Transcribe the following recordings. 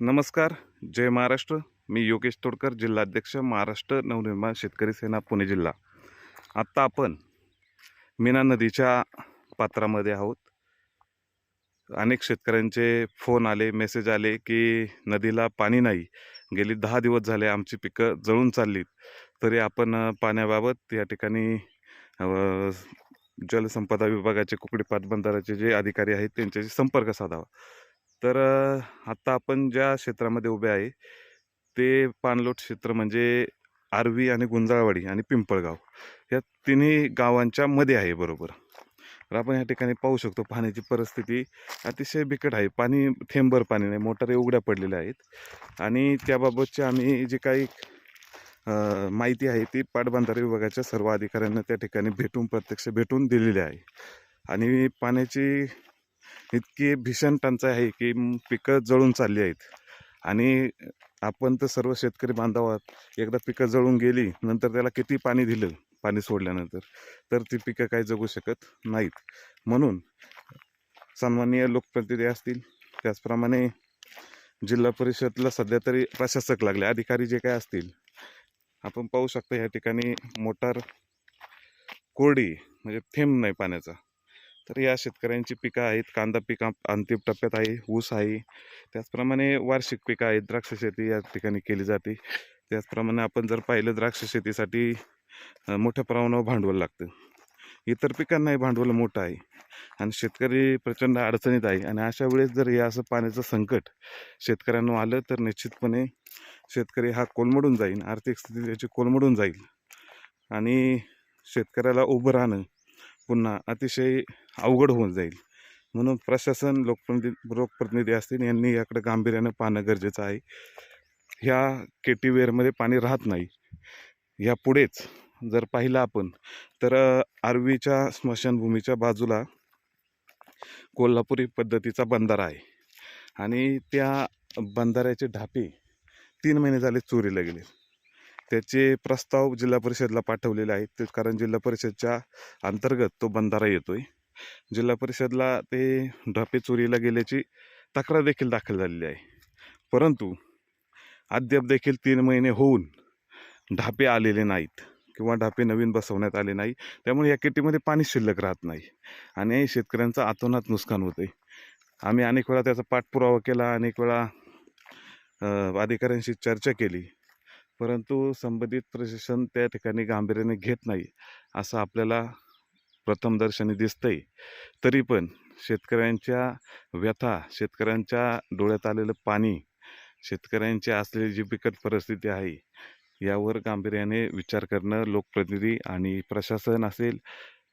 नमस्कार जय महाराष्ट्र. मी योगेश तोडकर जिल्हाध्यक्ष महाराष्ट्र नवनिर्माण शेतकरी सेना पुणे जिल्हा. आत्ता आपण मीना नदीच्या पात्रामध्ये आहोत. अनेक शेतकऱ्यांचे फोन आले मेसेज आले की नदीला पाणी नाही. गेली दहा दिवस झाले आमची पिकं जळून चाललीत. तरी आपण पाण्याबाबत या ठिकाणी जलसंपदा विभागाचे कुकडी पाटबंधाराचे जे अधिकारी आहेत त्यांच्याशी संपर्क साधावा. तर आत्ता आपण ज्या क्षेत्रामध्ये उभे आहे ते पाणलोट क्षेत्र म्हणजे आर्वी आणि गुंजाळवाडी आणि पिंपळगाव. या तिन्ही गावांच्या मध्ये आहे बरोबर. तर आपण या ठिकाणी पाहू शकतो पाण्याची परिस्थिती अतिशय बिकट आहे. पाणी थेंबर पाणी नाही मोटारी उघड्या पडलेल्या आहेत. आणि त्याबाबतचे आम्ही जे काही माहिती आहे ती पाटबंधारे विभागाच्या सर्व अधिकाऱ्यांना त्या ठिकाणी भेटून प्रत्यक्ष भेटून दिलेली आहे. आणि पाण्याची इतकी भीषण टंचाई आहे की पिकं जळून चालली आहेत. आणि आपण तर सर्व शेतकरी बांधावात एकदा पिकं जळून गेली नंतर त्याला किती पाणी दिलं पाणी सोडल्यानंतर? तर ती पिकं काही जगू शकत नाहीत. म्हणून सन्माननीय लोकप्रतिनिधी असतील त्याचप्रमाणे जिल्हा परिषदला सध्या तरी प्रशासक लागले अधिकारी जे काय असतील आपण पाहू शकतो या ठिकाणी मोटार कोरडी म्हणजे थेंब नाही पाण्याचा. तर या शेतकऱ्यांची पिकं आहेत. कांदा पीक अंतिम टप्प्यात आहे. ऊस आहे. त्याचप्रमाणे वार्षिक पिकं आहेत. द्राक्ष शेती या ठिकाणी केली जाते. त्याचप्रमाणे आपण जर पाहिलं द्राक्ष शेतीसाठी मोठ्या प्रमाणावर भांडवल लागतं. इतर पिकांनाही भांडवल मोठं आहे. आणि शेतकरी प्रचंड अडचणीत आहे. आणि अशा वेळेस जर हे असं पाण्याचं संकट शेतकऱ्यांना आलं तर निश्चितपणे शेतकरी हा कोलमडून जाईल. आर्थिक स्थिती त्याची कोलमडून जाईल. आणि शेतकऱ्याला उभं राहणं पुन्हा अतिशय अवघड होऊन जाईल. म्हणून प्रशासन लोकप्रतिनिधी लोकप्रतिनिधी असतील यांनी याकडे गांभीर्यानं पाहणं गरजेचं आहे. ह्या के टी वेअरमध्ये पाणी राहत नाही. ह्या पुढेच जर पाहिलं आपण तर आरवीच्या आर्वीच्या स्मशानभूमीच्या बाजूला कोल्हापुरी पद्धतीचा बंधारा आहे. आणि त्या बंधाऱ्याचे ढापे तीन महिने झाले चोरीला गेले त्याचे प्रस्ताव जिल्हा परिषदला पाठवलेले आहेत. ते कारण जिल्हा परिषदच्या अंतर्गत तो बंधारा येतो आहे जिल्हा परिषदला ते ढापे चोरीला गेल्याची तक्रार देखील दाखल झालेली आहे. परंतु अद्याप देखील तीन महिने होऊन ढापे आलेले नाहीत किंवा ढापे नवीन बसवण्यात आले नाही. त्यामुळे या किटीमध्ये पाणी शिल्लक राहत नाही आणि शेतकऱ्यांचं आतोनात नुकसान होते आम्ही अनेक वेळा त्याचा पाठपुरावा केला अनेक वेळा अधिकाऱ्यांशी चर्चा केली. परंतु संबंधित प्रशासन त्या ठिकाणी गांभीर्याने घेत नाही असं आपल्याला प्रथमदर्शनी दिसतंय. तरी पण शेतकऱ्यांच्या व्यथा शेतकऱ्यांच्या डोळ्यात आलेलं पाणी शेतकऱ्यांची असलेली जी बिकट परिस्थिती आहे यावर गांभीर्याने विचार करणं लोकप्रतिनिधी आणि प्रशासन असेल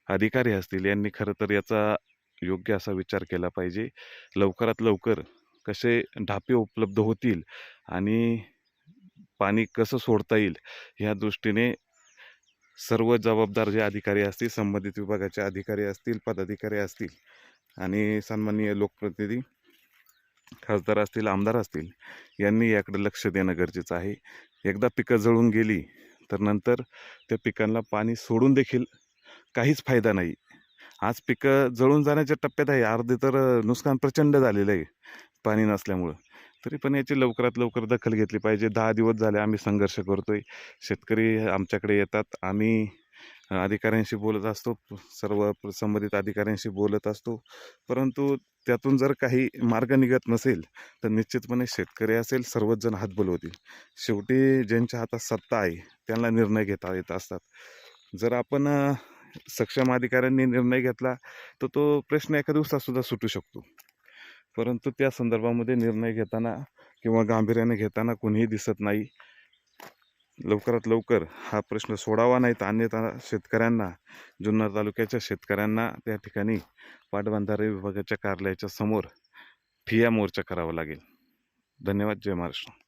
अधिकारी असतील यांनी खरं तर याचा योग्य असा विचार केला पाहिजे. लवकरात लवकर कसे ढापे उपलब्ध होतील आणि पाणी कसं सोडता येईल? ह्या दृष्टीने सर्व जबाबदार जे अधिकारी असतील संबंधित विभागाचे अधिकारी असतील पदाधिकारी असतील आणि सन्माननीय लोकप्रतिनिधी खासदार असतील आमदार असतील यांनी याकडे लक्ष देणं गरजेचं आहे. एकदा पिकं जळून गेली तर नंतर त्या पिकांना पाणी सोडून देखील काहीच फायदा नाही. आज पिकं जळून जाण्याच्या टप्प्यात आहे अर्धे तर नुकसान प्रचंड झालेलं आहे पाणी नसल्यामुळं. तरी पण याची लवकरात लवकर दखल घेतली पाहिजे. दहा दिवस झाले आम्ही संघर्ष करतोय. शेतकरी आमच्याकडे येतात. आम्ही अधिकाऱ्यांशी बोलत असतो. सर्व संबंधित अधिकाऱ्यांशी बोलत असतो. परंतु त्यातून जर काही मार्ग निघत नसेल तर निश्चितपणे शेतकरी असेल सर्वच जण हात बोलवतील. शेवटी ज्यांच्या हातात सत्ता आहे त्यांना निर्णय घेता येत असतात. जर आपण सक्षम अधिकाऱ्यांनी निर्णय घेतला तर तो प्रश्न एका दिवसात सुद्धा सुटू शकतो. परंतु त्या संदर्भामध्ये निर्णय घेताना किंवा गांभीर्याने घेताना कोणीही दिसत नाही. लवकरात लवकर हा प्रश्न सोडावा नाही तर अन्यथा शेतकऱ्यांना जुन्नर तालुक्याच्या शेतकऱ्यांना त्या ठिकाणी पाटबंधारे विभागाच्या कार्यालयाच्या समोर ठिया मोर्चा करावा लागेल. धन्यवाद. जय महाराष्ट्र.